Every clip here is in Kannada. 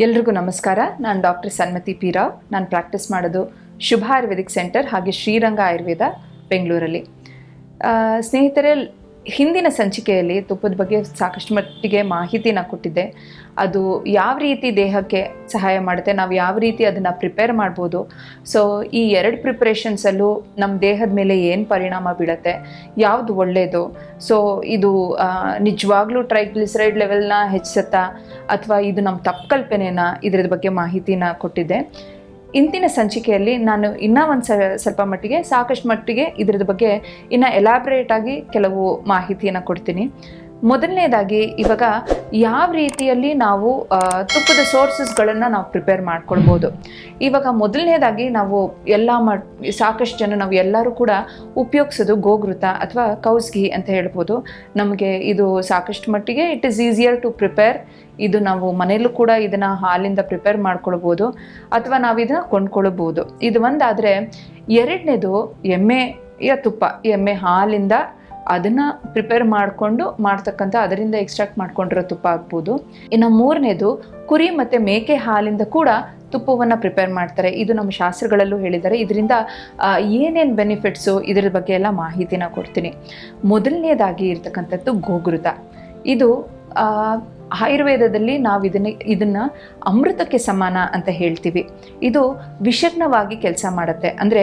ಎಲ್ರಿಗೂ ನಮಸ್ಕಾರ. ನಾನು ಡಾಕ್ಟರ್ ಸನ್ಮತಿ ಪಿ ರಾವ್ ನಾನು ಪ್ರಾಕ್ಟೀಸ್ ಮಾಡೋದು ಶುಭ ಆಯುರ್ವೇದಿಕ್ ಸೆಂಟರ್ ಹಾಗೆ ಶ್ರೀರಂಗ ಆಯುರ್ವೇದ ಬೆಂಗಳೂರಲ್ಲಿ. ಸ್ನೇಹಿತರೆ ಹಿಂದಿನ ಸಂಚಿಕೆಯಲ್ಲಿ ತುಪ್ಪದ ಬಗ್ಗೆ ಸಾಕಷ್ಟು ಮಟ್ಟಿಗೆ ಮಾಹಿತಿನ ಕೊಟ್ಟಿದ್ದೆ. ಅದು ಯಾವ ರೀತಿ ದೇಹಕ್ಕೆ ಸಹಾಯ ಮಾಡುತ್ತೆ, ನಾವು ಯಾವ ರೀತಿ ಅದನ್ನು ಪ್ರಿಪೇರ್ ಮಾಡ್ಬೋದು. ಸೊ ಈ ಎರಡು ಪ್ರಿಪ್ರೇಷನ್ಸಲ್ಲೂ ನಮ್ಮ ದೇಹದ ಮೇಲೆ ಏನು ಪರಿಣಾಮ ಬೀಳುತ್ತೆ, ಯಾವುದು ಒಳ್ಳೆಯದು ಸೊ ಇದು ನಿಜವಾಗ್ಲೂ ಟ್ರೈಗ್ಲಿಸರೈಡ್ ಲೆವೆಲ್ನ ಹೆಚ್ಚಿಸುತ್ತಾ, ಅಥವಾ ಇದು ನಮ್ಮ ತಪ್ಪು ಕಲ್ಪನೆನ ಇದ್ರದ ಬಗ್ಗೆ ಮಾಹಿತಿನ ಕೊಟ್ಟಿದ್ದೆ. ಇಂದಿನ ಸಂಚಿಕೆಯಲ್ಲಿ ನಾನು ಇನ್ನೂ ಒಂದು ಸ್ವಲ್ಪ ಮಟ್ಟಿಗೆ, ಸಾಕಷ್ಟು ಮಟ್ಟಿಗೆ ಇದ್ರದ್ದು ಬಗ್ಗೆ ಇನ್ನು ಎಲಾಬ್ರೇಟಾಗಿ ಕೆಲವು ಮಾಹಿತಿಯನ್ನು ಕೊಡ್ತೀನಿ. ಮೊದಲನೇದಾಗಿ ಇವಾಗ ಯಾವ ರೀತಿಯಲ್ಲಿ ನಾವು ತುಪ್ಪದ ಸೋರ್ಸಸ್ಗಳನ್ನು ನಾವು ಪ್ರಿಪೇರ್ ಮಾಡ್ಕೊಳ್ಬೋದು. ಇವಾಗ ಮೊದಲನೇದಾಗಿ ನಾವು ಎಲ್ಲ ಸಾಕಷ್ಟು ಜನ ನಾವು ಎಲ್ಲರೂ ಕೂಡ ಉಪಯೋಗಿಸೋದು ಗೋಘೃತ ಅಥವಾ ಕೌಸ್ಗಿ ಅಂತ ಹೇಳ್ಬೋದು. ನಮಗೆ ಇದು ಸಾಕಷ್ಟು ಮಟ್ಟಿಗೆ it is easier to prepare ಇದು ನಾವು ಮನೆಯಲ್ಲೂ ಕೂಡ ಇದನ್ನು ಹಾಲಿಂದ ಪ್ರಿಪೇರ್ ಮಾಡ್ಕೊಳ್ಬೋದು ಅಥವಾ ನಾವು ಇದನ್ನು ಕೊಂಡ್ಕೊಳ್ಬೋದು. ಇದು ಒಂದಾದರೆ ಎರಡನೇದು ಎಮ್ಮೆಯ ತುಪ್ಪ, ಎಮ್ಮೆ ಹಾಲಿಂದ ಅದನ್ನು ಪ್ರಿಪೇರ್ ಮಾಡಿಕೊಂಡು ಮಾಡ್ತಕ್ಕಂಥ ಅದರಿಂದ ಎಕ್ಸ್ಟ್ರಾಕ್ಟ್ ಮಾಡ್ಕೊಂಡಿರೋ ತುಪ್ಪ ಆಗ್ಬೋದು ಇನ್ನು ಮೂರನೇದು ಕುರಿ ಮತ್ತು ಮೇಕೆ ಹಾಲಿಂದ ಕೂಡ ತುಪ್ಪವನ್ನು ಪ್ರಿಪೇರ್ ಮಾಡ್ತಾರೆ. ಇದು ನಮ್ಮ ಶಾಸ್ತ್ರಗಳಲ್ಲೂ ಹೇಳಿದ್ದಾರೆ. ಇದರಿಂದ ಏನೇನು ಬೆನಿಫಿಟ್ಸು ಇದರ ಬಗ್ಗೆ ಎಲ್ಲ ಮಾಹಿತಿನ ಕೊಡ್ತೀನಿ. ಮೊದಲನೇದಾಗಿ ಇರ್ತಕ್ಕಂಥದ್ದು ಗೋಗೃತ. ಇದು ಆಯುರ್ವೇದದಲ್ಲಿ ನಾವು ಇದನ್ನ, ಇದನ್ನು ಅಮೃತಕ್ಕೆ ಸಮಾನ ಅಂತ ಹೇಳ್ತೀವಿ. ಇದು ವಿಷಗ್ನವಾಗಿ ಕೆಲಸ ಮಾಡುತ್ತೆ. ಅಂದರೆ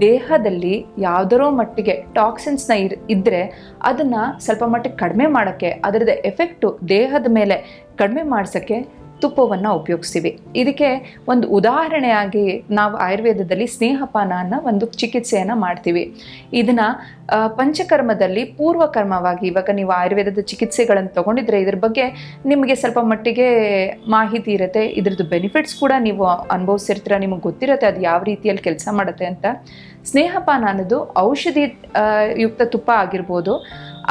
ದೇಹದಲ್ಲಿ ಯಾವುದರೋ ಮಟ್ಟಿಗೆ ಟಾಕ್ಸಿನ್ಸ್ನ ಇರ್ ಇದ್ದರೆ ಅದನ್ನು ಸ್ವಲ್ಪ ಮಟ್ಟಿಗೆ ಕಡಿಮೆ ಮಾಡೋಕ್ಕೆ ಅದರದ ಎಫೆಕ್ಟು ದೇಹದ ಮೇಲೆ ಕಡಿಮೆ ಮಾಡ್ಸೋಕ್ಕೆ ತುಪ್ಪವನ್ನು ಉಪಯೋಗಿಸ್ತೀವಿ. ಇದಕ್ಕೆ ಒಂದು ಉದಾಹರಣೆಯಾಗಿ ನಾವು ಆಯುರ್ವೇದದಲ್ಲಿ ಸ್ನೇಹಪಾನ ಅನ್ನೋ ಒಂದು ಚಿಕಿತ್ಸೆಯನ್ನು ಮಾಡ್ತೀವಿ. ಇದನ್ನು ಪಂಚಕರ್ಮದಲ್ಲಿ ಪೂರ್ವಕರ್ಮವಾಗಿ ಇವಾಗ ನೀವು ಆಯುರ್ವೇದದ ಚಿಕಿತ್ಸೆಗಳನ್ನು ತಗೊಂಡಿದ್ರೆ ಇದ್ರ ಬಗ್ಗೆ ನಿಮಗೆ ಸ್ವಲ್ಪ ಮಟ್ಟಿಗೆ ಮಾಹಿತಿ ಇರುತ್ತೆ. ಇದ್ರದ್ದು ಬೆನಿಫಿಟ್ಸ್ ಕೂಡ ನೀವು ಅನುಭವಿಸಿರ್ತೀರ, ನಿಮಗೆ ಗೊತ್ತಿರುತ್ತೆ ಅದು ಯಾವ ರೀತಿಯಲ್ಲಿ ಕೆಲಸ ಮಾಡುತ್ತೆ ಅಂತ. ಸ್ನೇಹಪಾನ ಅನ್ನೋದು ಔಷಧಿ ಯುಕ್ತ ತುಪ್ಪ ಆಗಿರ್ಬೋದು,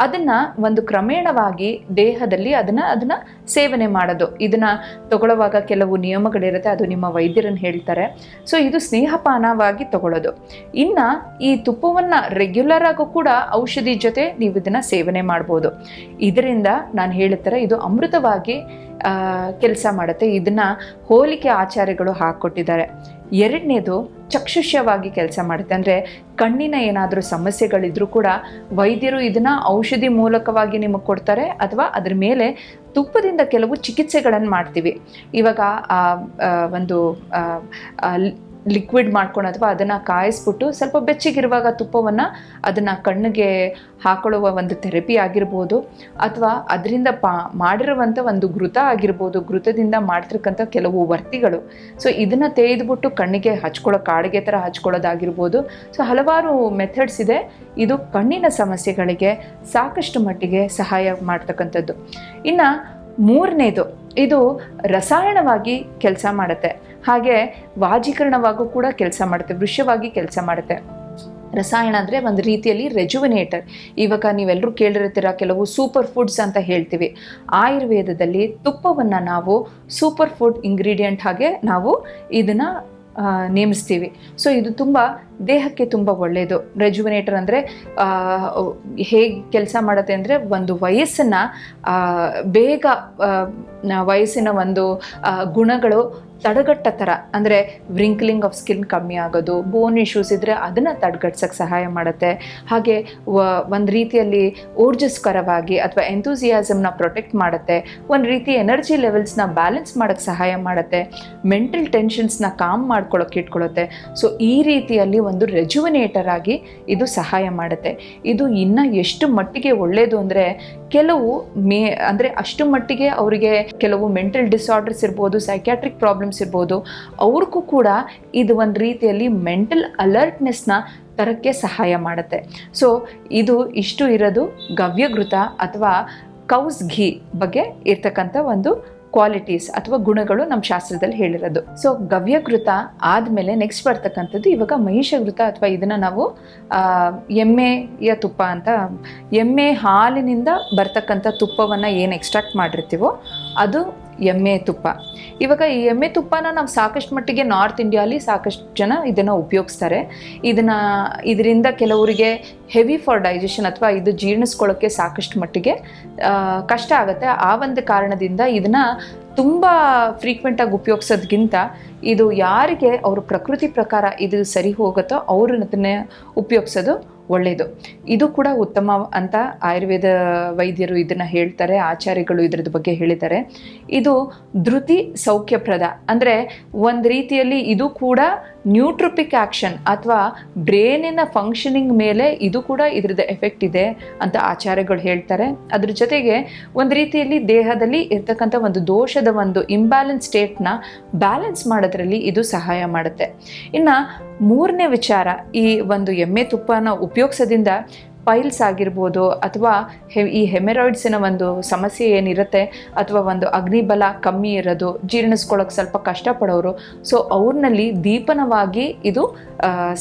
ಅದನ್ನು ಒಂದು ಕ್ರಮೇಣವಾಗಿ ದೇಹದಲ್ಲಿ ಅದನ್ನು ಅದನ್ನು ಸೇವನೆ ಮಾಡೋದು. ಇದನ್ನು ತಗೊಳ್ಳುವಾಗ ಕೆಲವು ನಿಯಮಗಳಿರುತ್ತೆ, ಅದು ನಿಮ್ಮ ವೈದ್ಯರನ್ನು ಹೇಳ್ತಾರೆ. ಸೊ ಇದು ಸ್ನೇಹಪಾನವಾಗಿ ತಗೊಳ್ಳೋದು. ಇನ್ನು ಈ ತುಪ್ಪವನ್ನು ರೆಗ್ಯುಲರ್ ಆಗು ಕೂಡ ಔಷಧಿ ಜೊತೆ ನೀವು ಇದನ್ನು ಸೇವನೆ ಮಾಡ್ಬೋದು. ಇದರಿಂದ ನಾನು ಹೇಳುತ್ತಾರೆ ಇದು ಅಮೃತವಾಗಿ ಕೆಲಸ ಮಾಡುತ್ತೆ. ಇದನ್ನು ಹೋಲಿಕೆ ಆಚಾರ್ಯಗಳು ಹಾಕ್ಕೊಟ್ಟಿದ್ದಾರೆ. ಎರಡನೇದು ಚಕ್ಷುಷ್ಯವಾಗಿ ಕೆಲಸ ಮಾಡುತ್ತೆ. ಅಂದರೆ ಕಣ್ಣಿನ ಏನಾದರೂ ಸಮಸ್ಯೆಗಳಿದ್ರೂ ಕೂಡ ವೈದ್ಯರು ಇದನ್ನು ಔಷಧಿ ಮೂಲಕವಾಗಿ ನಿಮಗೆ ಕೊಡ್ತಾರೆ ಅಥವಾ ಅದ್ರ ಮೇಲೆ ತುಪ್ಪದಿಂದ ಕೆಲವು ಚಿಕಿತ್ಸೆಗಳನ್ನು ಮಾಡ್ತೀವಿ. ಇವಾಗ ಒಂದು ಲಿಕ್ವಿಡ್ ಮಾಡ್ಕೊಂಡು ಅಥವಾ ಅದನ್ನು ಕಾಯಿಸ್ಬಿಟ್ಟು ಸ್ವಲ್ಪ ಬೆಚ್ಚಗಿರುವಾಗ ತುಪ್ಪವನ್ನು ಅದನ್ನು ಕಣ್ಣಿಗೆ ಹಾಕೊಳ್ಳುವ ಒಂದು ಥೆರಪಿ ಆಗಿರ್ಬೋದು ಅಥವಾ ಅದರಿಂದ ಪಾ ಮಾಡಿರುವಂಥ ಒಂದು ಘೃತ ಆಗಿರ್ಬೋದು. ಘೃತದಿಂದ ಮಾಡ್ತಿರ್ತಕ್ಕಂಥ ಕೆಲವು ವರ್ತಿಗಳು. ಸೊ ಇದನ್ನು ತೆಗೆದುಬಿಟ್ಟು ಕಣ್ಣಿಗೆ ಹಚ್ಕೊಳ್ಳೋ, ಕಾಡಿಗೆ ಥರ ಹಚ್ಕೊಳ್ಳೋದಾಗಿರ್ಬೋದು. ಸೊ ಹಲವಾರು ಮೆಥಡ್ಸ್ ಇದೆ. ಇದು ಕಣ್ಣಿನ ಸಮಸ್ಯೆಗಳಿಗೆ ಸಾಕಷ್ಟು ಮಟ್ಟಿಗೆ ಸಹಾಯ ಮಾಡ್ತಕ್ಕಂಥದ್ದು. ಇನ್ನು ಮೂರನೇದು, ಇದು ರಸಾಯನವಾಗಿ ಕೆಲಸ ಮಾಡುತ್ತೆ. ಹಾಗೆ ವಾಜೀಕರಣವಾಗೂ ಕೂಡ ಕೆಲಸ ಮಾಡುತ್ತೆ ವೃಷವಾಗಿ ಕೆಲಸ ಮಾಡುತ್ತೆ. ರಸಾಯನ ಅಂದರೆ ಒಂದು ರೀತಿಯಲ್ಲಿ ರೆಜುವಿನೇಟರ್ ಇವಾಗ ನೀವೆಲ್ಲರೂ ಕೇಳಿರ್ತೀರ, ಕೆಲವು ಸೂಪರ್ ಫುಡ್ಸ್ ಅಂತ ಹೇಳ್ತೀವಿ. ಆಯುರ್ವೇದದಲ್ಲಿ ತುಪ್ಪವನ್ನು ನಾವು ಸೂಪರ್ ಫುಡ್ ಇಂಗ್ರೀಡಿಯೆಂಟ್ ಹಾಗೆ ನಾವು ಇದನ್ನು ನೇಮಿಸ್ತೀವಿ. ಸೊ ಇದು ತುಂಬ ದೇಹಕ್ಕೆ ತುಂಬ ಒಳ್ಳೆಯದು ರೆಜುವಿನೇಟರ್ ಅಂದರೆ ಹೇಗೆ ಕೆಲಸ ಮಾಡುತ್ತೆ ಅಂದರೆ ಒಂದು ವಯಸ್ಸನ್ನು ಬೇಗ ವಯಸ್ಸಿನ ಒಂದು ಗುಣಗಳು ತಡೆಗಟ್ಟ ಥರ ಅಂದರೆ ವ್ರಿಂಕ್ಲಿಂಗ್ ಆಫ್ ಸ್ಕಿನ್ ಕಮ್ಮಿ ಆಗೋದು ಬೋನ್ ಇಶ್ಯೂಸ್ ಇದ್ದರೆ ಅದನ್ನು ತಡೆಗಟ್ಸೋಕ್ಕೆ ಸಹಾಯ ಮಾಡುತ್ತೆ. ಹಾಗೆ ಒಂದು ರೀತಿಯಲ್ಲಿ ಊರ್ಜಸ್ಕರವಾಗಿ ಅಥವಾ ಎಂಥೂಸಿಯಾಸಮ್ನ ಪ್ರೊಟೆಕ್ಟ್ ಮಾಡುತ್ತೆ. ಒಂದು ರೀತಿ ಎನರ್ಜಿ ಲೆವೆಲ್ಸ್ನ ಬ್ಯಾಲೆನ್ಸ್ ಮಾಡೋಕ್ಕೆ ಸಹಾಯ ಮಾಡುತ್ತೆ. ಮೆಂಟಲ್ ಟೆನ್ಷನ್ಸ್ನ ಕಾಮ್ ಮಾಡ್ಕೊಳ್ಳೋಕೆ ಇಟ್ಕೊಳ್ಳುತ್ತೆ ಸೊ ಈ ರೀತಿಯಲ್ಲಿ ಒಂದು ರೆಜುವಿನೇಟರ್ ಆಗಿ ಇದು ಸಹಾಯ ಮಾಡುತ್ತೆ. ಇದು ಇನ್ನು ಎಷ್ಟು ಮಟ್ಟಿಗೆ ಒಳ್ಳೆಯದು ಅಂದರೆ ಕೆಲವು ಮೇ, ಅಂದರೆ ಅಷ್ಟು ಮಟ್ಟಿಗೆ ಅವರಿಗೆ ಕೆಲವು ಮೆಂಟಲ್ ಡಿಸಾರ್ಡರ್ಸ್ ಇರ್ಬೋದು ಸೈಕ್ಯಾಟ್ರಿಕ್ ಪ್ರಾಬ್ಲಮ್ಸ್ ಇರ್ಬೋದು, ಅವ್ರಿಗೂ ಕೂಡ ಇದು ಒಂದು ರೀತಿಯಲ್ಲಿ ಮೆಂಟಲ್ ಅಲರ್ಟ್ನೆಸ್ನ ತರಕ್ಕೆ ಸಹಾಯ ಮಾಡುತ್ತೆ. ಸೊ ಇದು ಇಷ್ಟು ಇರೋದು ಗವ್ಯಘೃತ ಅಥವಾ ಕೌಸ್ ಘೀ ಬಗ್ಗೆ ಇರ್ತಕ್ಕಂಥ ಒಂದು ಕ್ವಾಲಿಟೀಸ್ ಅಥವಾ ಗುಣಗಳು ನಮ್ಮ ಶಾಸ್ತ್ರದಲ್ಲಿ ಹೇಳಿರೋದು. ಸೊ ಗವ್ಯಕೃತ ಆದಮೇಲೆ ನೆಕ್ಸ್ಟ್ ಬರ್ತಕ್ಕಂಥದ್ದು ಇವಾಗ ಮಹಿಷಘೃತ ಅಥವಾ ಇದನ್ನು ನಾವು ಎಮ್ಮೆಯ ತುಪ್ಪ ಅಂತ, ಎಮ್ಮೆ ಹಾಲಿನಿಂದ ಬರ್ತಕ್ಕಂಥ ತುಪ್ಪವನ್ನು ಏನು ಎಕ್ಸ್ಟ್ರಾಕ್ಟ್ ಮಾಡಿರ್ತೀವೋ ಅದು ಎಮ್ಮೆ ತುಪ್ಪ. ಇವಾಗ ಈ ಎಮ್ಮೆ ತುಪ್ಪನ ನಾವು ಸಾಕಷ್ಟು ಮಟ್ಟಿಗೆ ನಾರ್ತ್ ಇಂಡಿಯಾಲಿ ಸಾಕಷ್ಟು ಜನ ಇದನ್ನು ಉಪಯೋಗಿಸ್ತಾರೆ. ಇದನ್ನು, ಇದರಿಂದ ಕೆಲವರಿಗೆ ಹೆವಿ ಫಾರ್ ಡೈಜೆಷನ್ ಅಥವಾ ಇದು ಜೀರ್ಣಿಸ್ಕೊಳ್ಳೋಕ್ಕೆ ಸಾಕಷ್ಟು ಮಟ್ಟಿಗೆ ಕಷ್ಟ ಆಗುತ್ತೆ. ಆ ಒಂದು ಕಾರಣದಿಂದ ಇದನ್ನು ತುಂಬ ಫ್ರೀಕ್ವೆಂಟಾಗಿ ಉಪಯೋಗಿಸೋದ್ಗಿಂತ ಇದು ಯಾರಿಗೆ ಅವ್ರ ಪ್ರಕೃತಿ ಪ್ರಕಾರ ಇದು ಸರಿ ಹೋಗುತ್ತೋ ಅವರು ಅದನ್ನೇ ಉಪಯೋಗಿಸೋದು ಒಳ್ಳೆಯದು ಇದು ಕೂಡ ಉತ್ತಮ ಅಂತ ಆಯುರ್ವೇದ ವೈದ್ಯರು ಇದನ್ನು ಹೇಳ್ತಾರೆ, ಆಚಾರ್ಯಗಳು ಇದ್ರದ್ದು ಬಗ್ಗೆ ಹೇಳಿದ್ದಾರೆ. ಇದು ಧೃತಿ ಸೌಖ್ಯಪ್ರದ, ಅಂದರೆ ಒಂದು ರೀತಿಯಲ್ಲಿ ಇದು ಕೂಡ ನ್ಯೂಟ್ರೋಪಿಕ್ ಆ್ಯಕ್ಷನ್ ಅಥವಾ ಬ್ರೇನಿನ ಫಂಕ್ಷನಿಂಗ್ ಮೇಲೆ ಇದು ಕೂಡ ಇದ್ರದ್ದು ಎಫೆಕ್ಟ್ ಇದೆ ಅಂತ ಆಚಾರ್ಯಗಳು ಹೇಳ್ತಾರೆ. ಅದ್ರ ಜೊತೆಗೆ ಒಂದು ರೀತಿಯಲ್ಲಿ ದೇಹದಲ್ಲಿ ಇರ್ತಕ್ಕಂಥ ಒಂದು ದೋಷದ ಒಂದು ಇಂಬ್ಯಾಲೆನ್ಸ್ ಸ್ಟೇಟ್ನ ಬ್ಯಾಲೆನ್ಸ್ ಮಾಡೋದ್ರಲ್ಲಿ ಇದು ಸಹಾಯ ಮಾಡುತ್ತೆ. ಇನ್ನು ಮೂರನೇ ವಿಚಾರ ಈ ಒಂದು ಎಮ್ಮೆ ತುಪ್ಪನ ಉಪಯೋಗಿಸೋದ್ರಿಂದ ಪೈಲ್ಸ್ ಆಗಿರ್ಬೋದು ಅಥವಾ ಹೆ, ಈ ಹೆಮೆರಾಯ್ಡ್ಸಿನ ಒಂದು ಸಮಸ್ಯೆ ಏನಿರುತ್ತೆ ಅಥವಾ ಒಂದು ಅಗ್ನಿಬಲ ಕಮ್ಮಿ ಇರೋದು ಜೀರ್ಣಿಸ್ಕೊಳ್ಳೋಕೆ ಸ್ವಲ್ಪ ಕಷ್ಟಪಡೋರು, ಸೊ ಅವ್ರನ್ನಲ್ಲಿ ದೀಪನವಾಗಿ ಇದು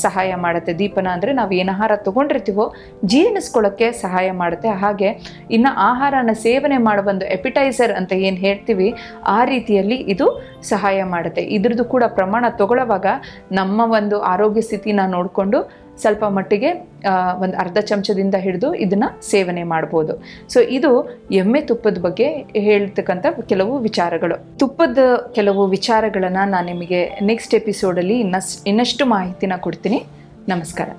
ಸಹಾಯ ಮಾಡುತ್ತೆ. ದೀಪನ ಅಂದರೆ ನಾವು ಏನು ಆಹಾರ ತೊಗೊಂಡಿರ್ತೀವೋ ಜೀರ್ಣಿಸ್ಕೊಳ್ಳೋಕ್ಕೆ ಸಹಾಯ ಮಾಡುತ್ತೆ. ಹಾಗೆ ಇನ್ನು ಆಹಾರನ ಸೇವನೆ ಮಾಡೋ ಒಂದು ಎಪಿಟೈಸರ್ ಅಂತ ಏನು ಹೇಳ್ತೀವಿ, ಆ ರೀತಿಯಲ್ಲಿ ಇದು ಸಹಾಯ ಮಾಡುತ್ತೆ. ಇದ್ರದ್ದು ಕೂಡ ಪ್ರಮಾಣ ತಗೊಳ್ಳೋವಾಗ ನಮ್ಮ ಒಂದು ಆರೋಗ್ಯ ಸ್ಥಿತಿನ ನೋಡಿಕೊಂಡು ಸ್ವಲ್ಪ ಮಟ್ಟಿಗೆ ಒಂದು ಅರ್ಧ ಚಮಚದಿಂದ ಹಿಡಿದು ಇದನ್ನು ಸೇವನೆ ಮಾಡ್ಬೋದು. ಸೊ ಇದು ಎಮ್ಮೆ ತುಪ್ಪದ ಬಗ್ಗೆ ಹೇಳ್ತಕ್ಕಂಥ ಕೆಲವು ವಿಚಾರಗಳು. ತುಪ್ಪದ ಕೆಲವು ವಿಚಾರಗಳನ್ನು ನಾನು ನಿಮಗೆ ನೆಕ್ಸ್ಟ್ ಎಪಿಸೋಡಲ್ಲಿ ಇನ್ನಷ್ಟು ಇನ್ನಷ್ಟು ಮಾಹಿತಿನ ಕೊಡ್ತೀನಿ. ನಮಸ್ಕಾರ.